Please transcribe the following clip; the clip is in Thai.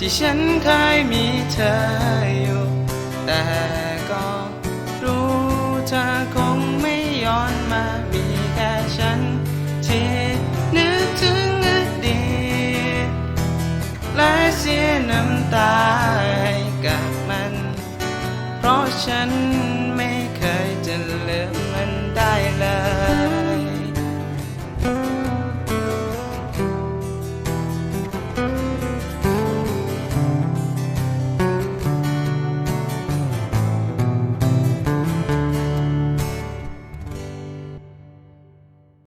ที่ฉันเคยมีเธออยู่ แต่ก็รู้เธอคงไม่ย้อนมา มีแค่ฉันที่นึกถึงอดีตและเสียน้ำตาให้กับมัน เพราะฉัน